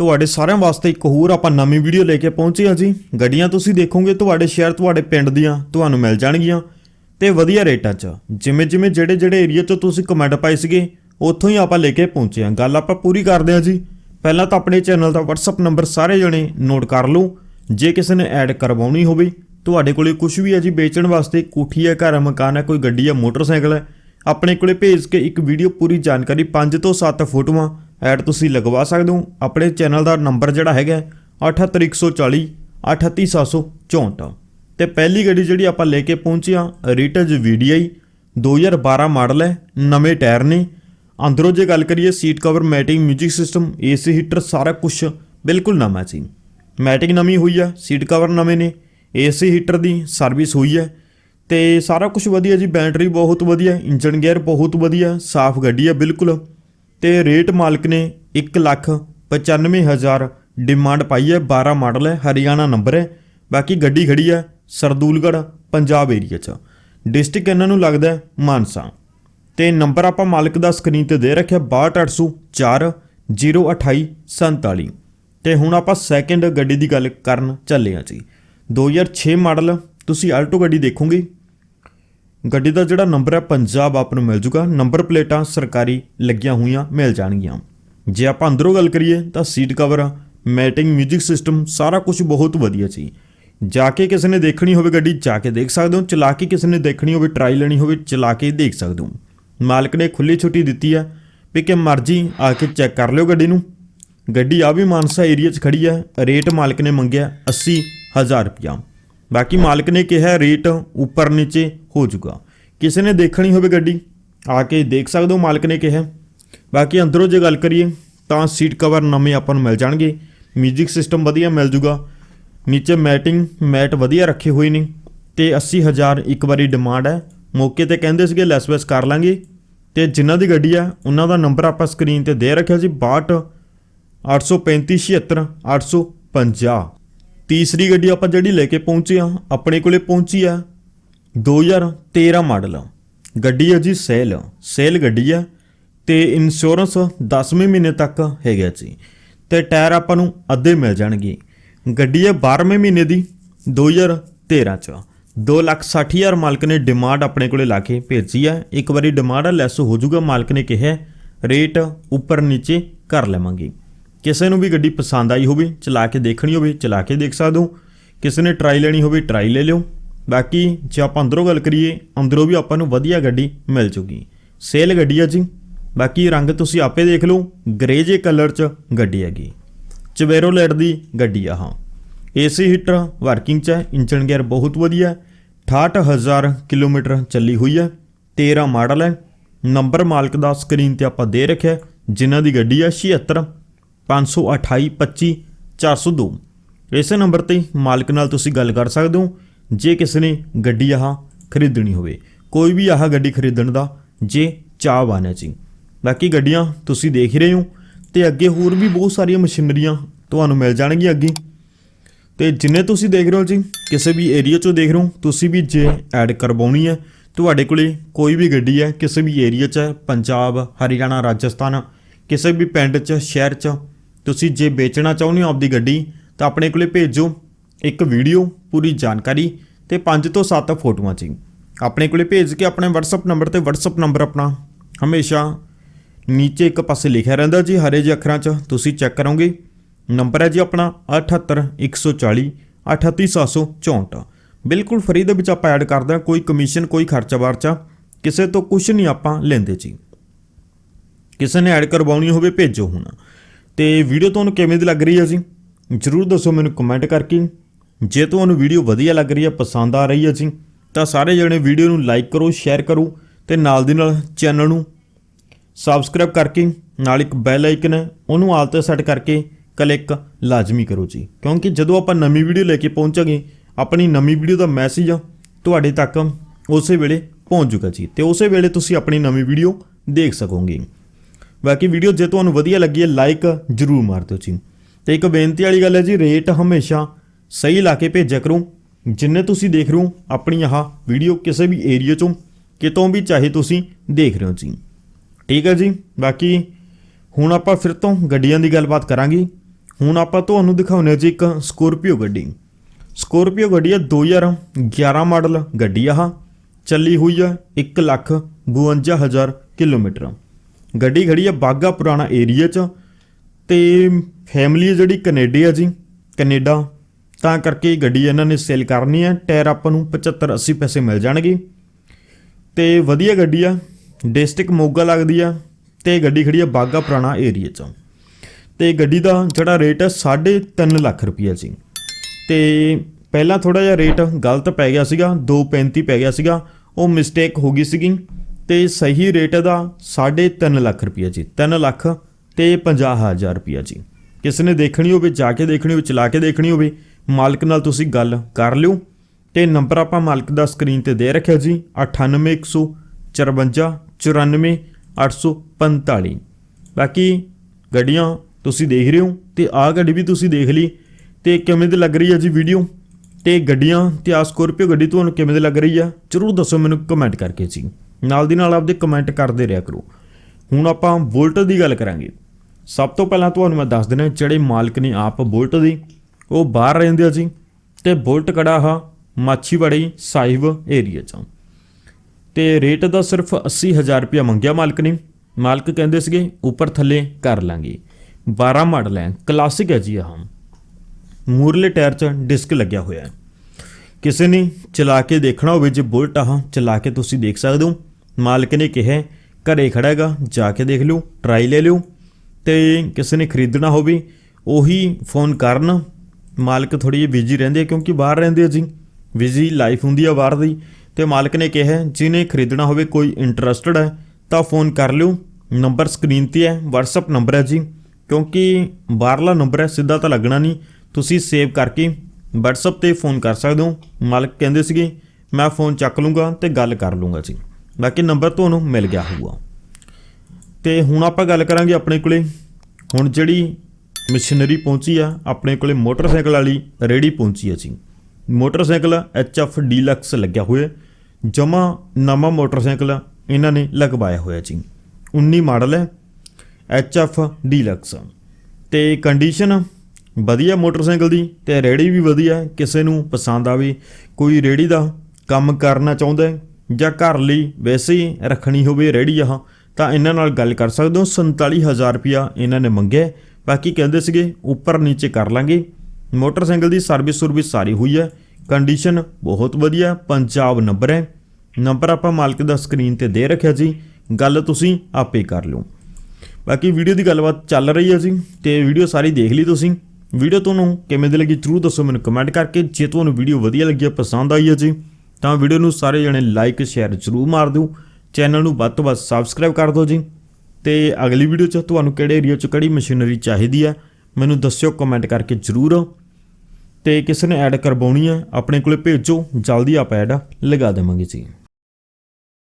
ਤੁਹਾਡੇ ਸਾਰਿਆਂ ਵਾਸਤੇ ਇੱਕ ਹੋਰ ਆਪਾਂ ਨਵੀਂ ਵੀਡੀਓ ਲੈ ਕੇ ਪਹੁੰਚੇ ਹਾਂ ਜੀ। ਗੱਡੀਆਂ ਤੁਸੀਂ ਦੇਖੋਗੇ, ਤੁਹਾਡੇ ਸ਼ਹਿਰ, ਤੁਹਾਡੇ ਪਿੰਡ ਦੀਆਂ ਤੁਹਾਨੂੰ ਮਿਲ ਜਾਣਗੀਆਂ। ਤੇ ਵਧੀਆ ਰੇਟਾਂ 'ਚ, ਜਿਵੇਂ ਜਿਵੇਂ ਜਿਹੜੇ ਜਿਹੜੇ ਏਰੀਆ 'ਚ ਤੁਸੀਂ ਕਮੈਂਟ ਪਾਏ ਸੀਗੇ, ਉੱਥੋਂ ਹੀ ਆਪਾਂ ਲੈ ਕੇ ਪਹੁੰਚੇ ਹਾਂ। ਗੱਲ ਆਪਾਂ ਪੂਰੀ ਕਰਦੇ ਹਾਂ ਜੀ। ਪਹਿਲਾਂ ਤਾਂ ਆਪਣੇ ਚੈਨਲ ਦਾ WhatsApp ਨੰਬਰ ਸਾਰੇ ਜਣੇ ਨੋਟ ਕਰ ਲਓ। ਜੇ ਕਿਸੇ ਨੇ ਐਡ ਕਰਵਾਉਣੀ ਹੋਵੇ, ਤੁਹਾਡੇ ਕੋਲੇ ਕੁਝ ਵੀ ਹੈ ਜੀ, ਵੇਚਣ ਵਾਸਤੇ ਕੋਠੀ ਹੈ, ਘਰ ਹੈ, ਮਕਾਨ ਹੈ, ਕੋਈ ਗੱਡੀ ਹੈ, ਮੋਟਰਸਾਈਕਲ ਹੈ, ਆਪਣੇ ਕੋਲੇ ਭੇਜ ਕੇ ਇੱਕ ਵੀਡੀਓ ਪੂਰੀ ਜਾਣਕਾਰੀ 5 ਤੋਂ 7 ਫੋਟੋਆਂ ਐਡ ਤੁਸੀਂ ਲਗਵਾ ਸਕਦੇ ਹੋ। ਆਪਣੇ ਚੈਨਲ ਦਾ ਨੰਬਰ ਜਿਹੜਾ ਹੈਗਾ 78140 38764 ਤੇ ਪਹਿਲੀ ਗੱਡੀ ਜਿਹੜੀ ਆਪਾਂ ਲੈ ਕੇ ਪਹੁੰਚੇ ਹਾਂ ਰੀਟਜ VDI 2012 ਮਾਡਲ ਹੈ, ਨਵੇਂ ਟਾਇਰ ਨੇ। ਅੰਦਰੋਂ ਜੇ ਗੱਲ ਕਰੀਏ, seat cover, matting, 뮤직 system AC heater, ਸਾਰਾ ਕੁਝ ਬਿਲਕੁਲ ਨਵਾਂ ਸੀ। ਮੈਟਿੰਗ ਨਵੀਂ ਹੋਈ ਆ, ਸੀਟ ਕਵਰ ਨਵੇਂ ਨੇ ਏਸੀ ਹੀਟਰ ਦੀ ਸਰਵਿਸ ਹੋਈ ਹੈ ਤੇ ਸਾਰਾ ਕੁਝ ਵਧੀਆ ਜੀ, ਬੈਟਰੀ ਬਹੁਤ ਵਧੀਆ, ਇੰਜਨ ਗੇਅਰ ਬਹੁਤ ਵਧੀਆ, ਸਾਫ਼ ਗੱਡੀ ਹੈ ਬਿਲਕੁਲ। ਤੇ ਰੇਟ ਮਾਲਕ ਨੇ 195000 ਡਿਮਾਂਡ ਪਾਈ ਹੈ। 12 ਮਾਡਲ ਹੈ, ਹਰਿਆਣਾ ਨੰਬਰ ਹੈ। ਬਾਕੀ ਗੱਡੀ ਖੜੀ ਹੈ ਸਰਦੂਲਗੜ੍ਹ, ਪੰਜਾਬ ਏਰੀਆ 'ਚ। ਡਿਸਟ੍ਰਿਕਟ ਇਹਨਾਂ ਨੂੰ ਲੱਗਦਾ ਮਾਨਸਾ। ਤੇ ਨੰਬਰ ਆਪਾਂ ਮਾਲਕ ਦਾ ਸਕਰੀਨ ਤੇ ਦੇ ਰੱਖਿਆ 62804 02847 ਤੇ ਹੁਣ ਆਪਾਂ ਸੈਕਿੰਡ ਗੱਡੀ ਦੀ ਗੱਲ ਕਰਨ ਚੱਲੇ ਹਾਂ ਜੀ। 2006 ਮਾਡਲ, ਤੁਸੀਂ ਆਲਟੋ ਗੱਡੀ ਦੇਖੋਗੇ। ਗੱਡੀ ਦਾ ਜਿਹੜਾ ਨੰਬਰ ਹੈ, ਪੰਜਾਬ ਆਪ ਨੂੰ ਮਿਲ ਜੂਗਾ। ਨੰਬਰ ਪਲੇਟਾਂ ਸਰਕਾਰੀ ਲੱਗੀਆਂ ਹੋਈਆਂ, ਮਿਲ ਜਾਣਗੀਆਂ। ਜੇ ਆਪਾਂ ਅੰਦਰੋਂ ਗੱਲ ਕਰੀਏ, ਤਾਂ ਸੀਟ ਕਵਰ, ਮੈਟਿੰਗ, 뮤직 ਸਿਸਟਮ, ਸਾਰਾ ਕੁਝ ਬਹੁਤ ਵਧੀਆ ਸੀ। ਜਾ ਕੇ ਕਿਸੇ ਨੇ ਦੇਖਣੀ ਹੋਵੇ ਗੱਡੀ, ਜਾ ਕੇ ਦੇਖ ਸਕਦੇ ਹੋ। ਚਲਾ ਕੇ ਕਿਸੇ ਨੇ ਦੇਖਣੀ ਹੋਵੇ ਟਰਾਈ ਲੈਣੀ ਹੋਵੇ, ਚਲਾ ਕੇ ਦੇਖ ਸਕਦੇ ਹੋ। ਮਾਲਕ ਨੇ ਖੁੱਲੀ ਛੁੱਟੀ ਦਿੱਤੀ ਹੈ ਵੀ ਕਿ ਮਰਜ਼ੀ ਆ ਕੇ ਚੈੱਕ ਕਰ ਲਿਓ ਗੱਡੀ ਨੂੰ। ਗੱਡੀ ਆ ਵੀ ਮਾਨਸਾ ਏਰੀਆ 'ਚ ਖੜੀ ਹੈ। ਰੇਟ ਮਾਲਕ ਨੇ ਮੰਗਿਆ 80000 ਰੁਪਇਆ। ਬਾਕੀ ਮਾਲਕ ਨੇ ਕਿਹਾ, ਰੇਟ ਉੱਪਰ ਨੀਚੇ ਹੋ ਜਾਊਗਾ। ਕਿਸੇ ਨੇ ਦੇਖਣੀ ਹੋਵੇ ਗੱਡੀ, ਆ ਕੇ ਦੇਖ ਸਕਦੇ ਹੋ, ਮਾਲਕ ਨੇ ਕਿਹਾ। ਬਾਕੀ ਅੰਦਰੋਂ ਜੇ ਗੱਲ ਕਰੀਏ, ਤਾਂ ਸੀਟ ਕਵਰ ਨਵੇਂ ਆਪਾਂ ਨੂੰ ਮਿਲ ਜਾਣਗੇ। 뮤직 ਸਿਸਟਮ ਵਧੀਆ ਮਿਲ ਜੂਗਾ ਨੀਚੇ ਮੈਟਿੰਗ, ਮੈਟ ਵਧੀਆ ਰੱਖੇ ਹੋਏ ਨੇ ਤੇ 80000 ਇੱਕ ਵਾਰੀ ਡਿਮਾਂਡ ਹੈ। ਮੌਕੇ ਤੇ ਕਹਿੰਦੇ ਸੀਗੇ, ਲੈਸ ਵੈਸ ਕਰ ਲਾਂਗੇ। ਤੇ ਜਿਨ੍ਹਾਂ ਦੀ ਗੱਡੀ ਆ, ਉਹਨਾਂ ਦਾ ਨੰਬਰ ਆਪਾਂ ਸਕਰੀਨ ਤੇ ਦੇ ਰੱਖਿਆ ਜੀ 62 835 76 850 ਤੀਸਰੀ ਗੱਡੀ ਆਪਾਂ ਜਿਹੜੀ ਲੈ ਕੇ ਪਹੁੰਚੇ ਆ ਆਪਣੇ ਕੋਲੇ ਪਹੁੰਚੀ ਆ 2013 ਮਾਡਲ। ਗੱਡੀ ਹੈ ਜੀ ਸੇਲ। ਸੇਲ ਗੱਡੀ ਆ ਤੇ ਇੰਸ਼ੋਰੈਂਸ 10ਵੇਂ ਮਹੀਨੇ ਤੱਕ ਹੈਗਾ ਜੀ। ਤੇ ਟਾਇਰ ਆਪਾਂ ਨੂੰ ਅੱਧੇ ਮਿਲ ਜਾਣਗੇ। ਗੱਡੀ ਹੈ 12ਵੇਂ ਮਹੀਨੇ ਦੀ 2013 ਚ। 260000 ਮਾਲਕ ਨੇ ਡਿਮਾਂਡ ਆਪਣੇ ਕੋਲੇ ਲਾ ਕੇ ਭੇਜੀ ਹੈ ਇੱਕ ਵਾਰੀ ਡਿਮਾਂਡ ਲੈਸ ਹੋ ਜਾਊਗਾ, ਮਾਲਕ ਨੇ ਕਿਹਾ ਰੇਟ ਉੱਪਰ ਨੀਚੇ ਕਰ ਲਵਾਂਗੇ। ਕਿਸੇ ਨੂੰ ਵੀ ਗੱਡੀ ਪਸੰਦ ਆਈ ਹੋਵੇ, ਚਲਾ ਕੇ ਦੇਖਣੀ ਹੋਵੇ, ਚਲਾ ਕੇ ਦੇਖ ਸਕਦੇ ਹੋ। ਕਿਸੇ ਨੇ ਟਰਾਈ ਲੈਣੀ ਹੋਵੇ ਟਰਾਈ ਲੈ ਲਿਓ। ਬਾਕੀ ਜੇ ਆਪਾਂ ਅੰਦਰੋਂ ਗੱਲ ਕਰੀਏ, ਅੰਦਰੋਂ ਵੀ ਆਪਾਂ ਨੂੰ ਵਧੀਆ ਗੱਡੀ ਮਿਲ ਜੂਗੀ। ਸੇਲ ਗੱਡੀ ਆ ਜੀ। ਬਾਕੀ ਰੰਗ ਤੁਸੀਂ ਆਪੇ ਦੇਖ ਲਓ ਗ੍ਰੇ ਜੇ ਕਲਰ 'ਚ ਗੱਡੀ ਹੈਗੀ। ਚਵੇਰੋਲੇਟ ਦੀ ਗੱਡੀ ਆ ਹਾਂ। ਏਸੀ ਹੀਟਰ ਵਰਕਿੰਗ 'ਚ ਹੈ ਇੰਜਨ ਗੇਅਰ ਬਹੁਤ ਵਧੀਆ 68000 ਕਿਲੋਮੀਟਰ ਚੱਲੀ ਹੋਈ ਹੈ। 13 ਮਾਡਲ ਹੈ। ਨੰਬਰ ਮਾਲਕ ਦਾ ਸਕਰੀਨ ਤੇ ਆਪਾਂ ਦੇ ਰੱਖਿਆ ਜਿਨ੍ਹਾਂ ਦੀ ਗੱਡੀ ਹੈ 76 528 25 402 ਇਸੇ ਨੰਬਰ ਤੇ ਮਾਲਕ ਨਾਲ ਤੁਸੀਂ ਗੱਲ ਕਰ ਸਕਦੇ ਹੋ। ਜੇ ਕਿਸੇ ਨੇ ਗੱਡੀ ਆਹ ਖਰੀਦਣੀ ਹੋਵੇ, ਕੋਈ ਵੀ ਆਹ ਗੱਡੀ ਖਰੀਦਣ ਦਾ, ਜੇ ਚਾਹਵਾਨ ਹੈ। ਜੀ ਬਾਕੀ ਗੱਡੀਆਂ ਤੁਸੀਂ ਦੇਖ ਹੀ ਰਹੇ ਹੋ ਤੇ ਅੱਗੇ ਹੋਰ ਵੀ ਬਹੁਤ ਸਾਰੀਆਂ ਮਸ਼ੀਨਰੀਆਂ ਤੁਹਾਨੂੰ ਮਿਲ ਜਾਣਗੀਆਂ ਅੱਗੇ। ਤੇ ਜਿੰਨੇ ਤੁਸੀਂ ਦੇਖ ਰਹੇ ਹੋ ਜੀ, ਕਿਸੇ ਵੀ ਏਰੀਆ 'ਚੋਂ ਦੇਖ ਰਹੇ ਹੋ, ਤੁਸੀਂ ਵੀ ਜੇ ਐਡ ਕਰਵਾਉਣੀ ਹੈ, ਤੁਹਾਡੇ ਕੋਲੇ ਕੋਈ ਵੀ ਗੱਡੀ ਹੈ, ਕਿਸੇ ਵੀ ਏਰੀਆ 'ਚ ਪੰਜਾਬ, ਹਰਿਆਣਾ, ਰਾਜਸਥਾਨ, ਕਿਸੇ ਵੀ ਪਿੰਡ 'ਚ, ਸ਼ਹਿਰ 'ਚ ਤੁਸੀਂ ਜੇ ਵੇਚਣਾ ਚਾਹੁੰਦੇ ਹੋ ਆਪਦੀ ਗੱਡੀ, ਤਾਂ ਆਪਣੇ ਕੋਲੇ ਭੇਜੋ ਇੱਕ ਵੀਡੀਓ, ਪੂਰੀ ਜਾਣਕਾਰੀ ਤੇ 5 ਤੋਂ 7 ਫੋਟੋਆਂ ਜੀ। ਆਪਣੇ ਕੋਲੇ ਭੇਜ ਕੇ ਆਪਣੇ WhatsApp ਨੰਬਰ ਤੇ WhatsApp ਨੰਬਰ ਆਪਣਾ ਹਮੇਸ਼ਾ ਨੀਚੇ ਇੱਕ ਪਾਸੇ ਲਿਖਿਆ ਰਹਿੰਦਾ ਜੀ, ਹਰੇ ਜਿਹੇ ਅੱਖਰਾਂ 'ਚ, ਤੁਸੀਂ ਚੈੱਕ ਕਰੋਗੇ। ਨੰਬਰ ਹੈ ਜੀ ਆਪਣਾ 78140 38764 ਬਿਲਕੁਲ ਫਰੀ ਦੇ ਵਿੱਚ ਆਪਾਂ ਐਡ ਕਰਦੇ ਹਾਂ, ਕੋਈ ਕਮਿਸ਼ਨ, ਕੋਈ ਖਰਚਾ ਵਰਚਾ ਕਿਸੇ ਤੋਂ ਕੁਝ ਨਹੀਂ ਆਪਾਂ ਲੈਂਦੇ ਜੀ। ਕਿਸੇ ਨੇ ਐਡ ਕਰਵਾਉਣੀ ਹੋਵੇ, ਭੇਜੋ ਹੁਣ। ਤੇ ਵੀਡੀਓ ਤੁਹਾਨੂੰ ਕਿਵੇਂ ਦੀ ਲੱਗ ਰਹੀ ਹੈ ਜੀ? ਜਰੂਰ ਦੱਸੋ ਮੈਨੂੰ ਕਮੈਂਟ ਕਰਕੇ। ਜੇ ਤੁਹਾਨੂੰ ਵੀਡੀਓ ਵਧੀਆ ਲੱਗ ਰਹੀ ਹੈ, ਪਸੰਦ ਆ ਰਹੀ ਹੈ ਜੀ, ਤਾਂ ਸਾਰੇ ਜਣੇ ਵੀਡੀਓ ਨੂੰ ਲਾਈਕ ਕਰੋ ਸ਼ੇਅਰ ਕਰੋ ਤੇ ਨਾਲ ਦੀ ਨਾਲ ਚੈਨਲ ਨੂੰ ਸਬਸਕ੍ਰਾਈਬ ਕਰਕੇ ਨਾਲ ਇੱਕ ਬੈਲ ਆਈਕਨ ਹੈ ਉਹਨੂੰ ਆਲ ਤੇ ਸੈੱਟ ਕਰਕੇ ਕਲਿੱਕ ਲਾਜ਼ਮੀ ਕਰੋ ਜੀ। ਕਿਉਂਕਿ ਜਦੋਂ ਆਪਾਂ ਨਵੀਂ ਵੀਡੀਓ ਲੈ ਕੇ ਪਹੁੰਚਾਂਗੇ, ਆਪਣੀ ਨਵੀਂ ਵੀਡੀਓ ਦਾ ਮੈਸੇਜ ਤੁਹਾਡੇ ਤੱਕ ਉਸੇ ਵੇਲੇ ਪਹੁੰਚ ਜੂਗਾ ਜੀ। ਤੇ ਉਸੇ ਵੇਲੇ ਤੁਸੀਂ ਆਪਣੀ ਨਵੀਂ ਵੀਡੀਓ ਦੇਖ ਸਕੋਗੇ। ਬਾਕੀ ਵੀਡੀਓ ਜੇ ਤੁਹਾਨੂੰ ਵਧੀਆ ਲੱਗੀ ਹੈ ਲਾਈਕ ਜਰੂਰ ਮਾਰ ਦਿਓ ਜੀ। ਤੇ ਇੱਕ ਬੇਨਤੀ ਵਾਲੀ ਗੱਲ ਹੈ ਜੀ ਰੇਟ ਹਮੇਸ਼ਾ ਸਹੀ ਲਾ ਕੇ ਭੇਜਿਆ ਕਰੋ। ਜਿੰਨੇ ਤੁਸੀਂ ਦੇਖ ਰਹੇ ਹੋ, ਆਪਣੀ ਆਹ ਵੀਡੀਓ ਕਿਸੇ ਵੀ ਏਰੀਆ ਚੋਂ, ਕਿਤੋਂ ਵੀ ਚਾਹੇ ਤੁਸੀਂ ਦੇਖ ਰਹੇ ਹੋ ਜੀ। ਠੀਕ ਹੈ ਜੀ, ਬਾਕੀ ਹੁਣ ਆਪਾਂ ਫਿਰ ਤੋਂ ਗੱਡੀਆਂ ਦੀ ਗੱਲਬਾਤ ਕਰਾਂਗੇ। ਹੁਣ ਆਪਾਂ ਤੁਹਾਨੂੰ ਦਿਖਾਉਂਦੇ ਹਾਂ ਜੀ ਇੱਕ ਸਕੋਰਪੀਓ ਗੱਡੀ। ਸਕੋਰਪੀਓ ਗੱਡੀ ਹੈ 2011 ਮਾਡਲ ਗੱਡੀ ਆ ਆਹ। ਚੱਲੀ ਹੋਈ ਆ 1 ਲੱਖ 52000 ਕਿਲੋਮੀਟਰ। ਗੱਡੀ ਖੜੀ ਆ ਬਾਗਾ ਪੁਰਾਣਾ ਏਰੀਆ 'ਚ ਤੇ ਫੈਮਿਲੀ ਹੈ ਜਿਹੜੀ ਕੈਨੇਡਾ ਹੈ ਜੀ, ਕੈਨੇਡਾ। ਤਾਂ ਕਰਕੇ ਗੱਡੀ ਇਹਨਾਂ ਨੇ ਸੇਲ ਕਰਨੀ ਹੈ ਟਾਇਰ ਆਪਾਂ ਨੂੰ 75 80 ਪੈਸੇ ਮਿਲ ਜਾਣਗੇ। ਤੇ ਵਧੀਆ ਗੱਡੀ ਆ ਡਿਸਟ੍ਰਿਕਟ ਮੋਗਾ ਲੱਗਦੀ ਆ ਤੇ ਗੱਡੀ ਖੜੀ ਆ ਬਾਗਾ ਪੁਰਾਣਾ ਏਰੀਆ 'ਚ। ਤੇ ਗੱਡੀ ਦਾ ਜਿਹੜਾ ਰੇਟ ਹੈ 3.5 ਲੱਖ ਰੁਪਈਆ ਜੀ। ਤੇ ਪਹਿਲਾਂ ਥੋੜਾ ਜਿਹਾ ਰੇਟ ਗਲਤ ਪੈ ਗਿਆ ਸੀਗਾ 2.35 ਪੈ ਗਿਆ ਸੀਗਾ, ਉਹ ਮਿਸਟੇਕ ਹੋ ਗਈ ਸੀਗੀ। ਤੇ ਸਹੀ ਰੇਟ ਦਾ 3.5 ਲੱਖ ਰੁਪਈਆ ਜੀ। 3 ਲੱਖ ਤੇ 50000 ਰੁਪਈਆ ਜੀ। ਕਿਸ ਨੇ ਦੇਖਣੀ ਹੋਵੇ, ਜਾ ਕੇ ਦੇਖਣੀ ਹੋਵੇ, ਚਲਾ ਕੇ ਦੇਖਣੀ ਹੋਵੇ, ਮਾਲਕ ਨਾਲ ਤੁਸੀਂ ਗੱਲ ਕਰ ਲਿਓ। ਤੇ ਨੰਬਰ ਆਪਾਂ ਮਾਲਕ ਦਾ ਸਕਰੀਨ ਤੇ ਦੇ ਰੱਖਿਆ ਜੀ 9815 845 ਬਾਕੀ ਗੱਡੀਆਂ ਤੁਸੀਂ ਦੇਖ ਰਹੇ ਹੋ ਤੇ ਆਹ ਗੱਡੀ ਵੀ ਤੁਸੀਂ ਦੇਖ ਲਈ। ਤੇ ਕਿਵੇਂ ਦੀ ਲੱਗ ਰਹੀ ਹੈ ਜੀ ਵੀਡੀਓ ਤੇ ਗੱਡੀਆਂ ਤੇ ਆ ਸਕੋਰਪੀਓ ਗੱਡੀ ਤੁਹਾਨੂੰ ਕਿਵੇਂ ਦੀ ਲੱਗ ਰਹੀ ਆ ਜਰੂਰ ਦੱਸੋ ਮੈਨੂੰ ਕਮੈਂਟ ਕਰਕੇ ਜੀ। ਨਾਲ ਦੀ ਨਾਲ ਆਪਦੇ ਕਮੈਂਟ ਕਰਦੇ ਰਿਹਾ ਕਰੋ। ਹੁਣ ਆਪਾਂ ਬੁਲਟ ਦੀ ਗੱਲ ਕਰਾਂਗੇ। ਸਭ ਤੋਂ ਪਹਿਲਾਂ ਤੁਹਾਨੂੰ ਮੈਂ ਦੱਸ ਦਿੰਦਾ ਜਿਹੜੇ ਮਾਲਕ ਨੇ ਆਪ ਬੁਲਟ ਦੀ, ਉਹ ਬਾਹਰ ਰਹਿੰਦੇ ਆ ਜੀ, ਤੇ ਬੁਲਟ ਕੜਾ ਆ ਮਾਛੀਵਾੜੀ ਸਾਹਿਬ ਏਰੀਆ 'ਚ। ਤੇ ਰੇਟ ਦਾ ਸਿਰਫ 80000 ਰੁਪਇਆ ਮੰਗਿਆ ਮਾਲਕ ਨੇ। ਮਾਲਕ ਕਹਿੰਦੇ ਸੀਗੇ, ਉੱਪਰ ਥੱਲੇ ਕਰ ਲਾਂਗੇ। 12 ਮਾਡਲ ਹੈ ਕਲਾਸਿਕ ਹੈ ਜੀ ਆਹ। ਮੂਰਲੇ ਟਾਇਰ 'ਚ ਡਿਸਕ ਲੱਗਿਆ ਹੋਇਆ ਹੈ। ਕਿਸੇ ਨੇ ਚਲਾ ਕੇ ਦੇਖਣਾ ਹੋਵੇ ਜੇ ਬੁਲਟ ਆਹ ਚਲਾ ਕੇ ਤੁਸੀਂ ਦੇਖ ਸਕਦੇ ਹੋ। ਮਾਲਕ ਨੇ ਕਿਹਾ, ਘਰੇ ਖੜਾ ਹੈਗਾ ਜਾ ਕੇ ਦੇਖ ਲਿਓ ਟਰਾਈ ਲੈ ਲਿਓ। ਤੇ ਕਿਸੇ ਨੇ ਖਰੀਦਣਾ ਹੋਵੇ, ਉਹੀ ਫੋਨ ਕਰਨ ਮਾਲਕ ਥੋੜੀ ਜਿਹੀ ਬਿਜ਼ੀ ਰਹਿੰਦੇ ਕਿਉਂਕਿ ਬਾਹਰ ਰਹਿੰਦੇ ਆ ਜੀ। ਬਿਜ਼ੀ ਲਾਈਫ ਹੁੰਦੀ ਆ ਬਾਹਰ ਦੀ। ਤੇ ਮਾਲਕ ਨੇ ਕਿਹਾ, ਜਿਹਨੇ ਖਰੀਦਣਾ ਹੋਵੇ, ਕੋਈ ਇੰਟਰਸਟਡ ਹੈ, ਤਾਂ ਫੋਨ ਕਰ ਲਿਓ। ਨੰਬਰ ਸਕਰੀਨ ਤੇ ਹੈ, WhatsApp ਨੰਬਰ ਹੈ ਜੀ। ਕਿਉਂਕਿ ਬਾਹਰਲਾ ਨੰਬਰ ਹੈ, ਸਿੱਧਾ ਤਾਂ ਲੱਗਣਾ ਨਹੀਂ। ਤੁਸੀਂ ਸੇਵ ਕਰਕੇ WhatsApp ਤੇ ਫੋਨ ਕਰ ਸਕਦੇ ਹੋ। ਮਾਲਕ ਕਹਿੰਦੇ ਸੀਗੇ, ਮੈਂ ਫੋਨ ਚੱਕ ਲੂੰਗਾ ਤੇ ਗੱਲ ਕਰ ਲੂੰਗਾ ਜੀ। ਬਾਕੀ ਨੰਬਰ ਤੁਹਾਨੂੰ ਮਿਲ ਗਿਆ ਹੋਊਗਾ। ਤੇ ਹੁਣ ਆਪਾਂ ਗੱਲ ਕਰਾਂਗੇ ਆਪਣੇ ਕੋਲੇ। ਹੁਣ ਜਿਹੜੀ ਮਸ਼ੀਨਰੀ ਪਹੁੰਚੀ ਆ, ਆਪਣੇ ਕੋਲੇ ਮੋਟਰਸਾਈਕਲ ਵਾਲੀ ਰੇੜੀ ਪਹੁੰਚੀ ਆ ਜੀ। ਮੋਟਰਸਾਈਕਲ HF ਡੀਲਕਸ ਲੱਗਿਆ ਹੋਇਆ। ਜਮਾ ਨਵਾਂ ਮੋਟਰਸਾਈਕਲ ਇਹਨਾਂ ਨੇ ਲਗਵਾਇਆ ਹੋਇਆ ਜੀ। 19 ਮਾਡਲ ਹੈ HF ਡੀਲਕਸ ਤੇ ਕੰਡੀਸ਼ਨ ਵਧੀਆ ਮੋਟਰਸਾਈਕਲ ਦੀ ਤੇ ਰੇੜੀ ਵੀ ਵਧੀਆ ਕਿਸੇ ਨੂੰ ਪਸੰਦ ਆਵੇ, ਕੋਈ ਰੇੜੀ ਦਾ ਕੰਮ ਕਰਨਾ ਚਾਹੁੰਦਾ ਹੈ ਜਾਂ ਘਰ ਲਈ ਵੈਸੇ ਹੀ ਰੱਖਣੀ ਹੋਵੇ ਰੇੜੀ ਆਹ ਤਾਂ ਇਹਨਾਂ ਨਾਲ ਗੱਲ ਕਰ ਸਕਦੇ ਹੋ। 47000 ਰੁਪਿਆ ਇਹਨਾਂ ਨੇ ਮੰਗਿਆ ਬਾਕੀ ਕਹਿੰਦੇ ਸੀਗੇ, ਉੱਪਰ ਨੀਚੇ ਕਰ ਲਾਂਗੇ। ਮੋਟਰਸਾਈਕਲ ਦੀ ਸਰਵਿਸ ਸਰਵਿਸ ਸਾਰੀ ਹੋਈ ਹੈ। ਕੰਡੀਸ਼ਨ ਬਹੁਤ ਵਧੀਆ, ਪੰਜਾਬ ਨੰਬਰ ਹੈ। ਨੰਬਰ ਆਪਾਂ ਮਾਲਕ ਦਾ ਸਕਰੀਨ ਤੇ ਦੇ ਰੱਖਿਆ ਜੀ। ਗੱਲ ਤੁਸੀਂ ਆਪੇ ਕਰ ਲਓ। ਬਾਕੀ ਵੀਡੀਓ ਦੀ ਗੱਲਬਾਤ ਚੱਲ ਰਹੀ ਹੈ ਜੀ, ਤੇ ਵੀਡੀਓ ਸਾਰੀ ਦੇਖ ਲਈ ਤੁਸੀਂ। ਵੀਡੀਓ ਤੁਹਾਨੂੰ ਕਿਵੇਂ ਦੀ ਲੱਗੀ, ਜਰੂਰ ਦੱਸੋ ਮੈਨੂੰ ਕਮੈਂਟ ਕਰਕੇ। ਜੇ ਤੁਹਾਨੂੰ ਵੀਡੀਓ ਵਧੀਆ ਲੱਗੀ ਪਸੰਦ ਆਈ ਹੈ ਜੀ ਤਾਂ ਵੀਡੀਓ ਨੂੰ ਸਾਰੇ ਜਣੇ ਲਾਈਕ ਸ਼ੇਅਰ ਜਰੂਰ ਮਾਰ ਦਿਓ। ਚੈਨਲ ਨੂੰ ਵੱਧ ਤੋਂ ਵੱਧ ਸਬਸਕ੍ਰਾਈਬ ਕਰ ਦਿਓ ਜੀ। ਤੇ ਅਗਲੀ ਵੀਡੀਓ 'ਚ ਤੁਹਾਨੂੰ ਕਿਹੜੇ ਏਰੀਆ 'ਚ ਕਿਹੜੀ ਮਸ਼ੀਨਰੀ ਚਾਹੀਦੀ ਹੈ, ਮੈਨੂੰ ਦੱਸਿਓ ਕਮੈਂਟ ਕਰਕੇ ਜਰੂਰ। ਤੇ ਕਿਸੇ ਨੇ ਐਡ ਕਰਵਾਉਣੀ ਹੈ, ਆਪਣੇ ਕੋਲੇ ਭੇਜੋ, ਜਲਦੀ ਆਪਾਂ ਐਡ ਲਗਾ ਦੇਵਾਂਗੇ ਜੀ।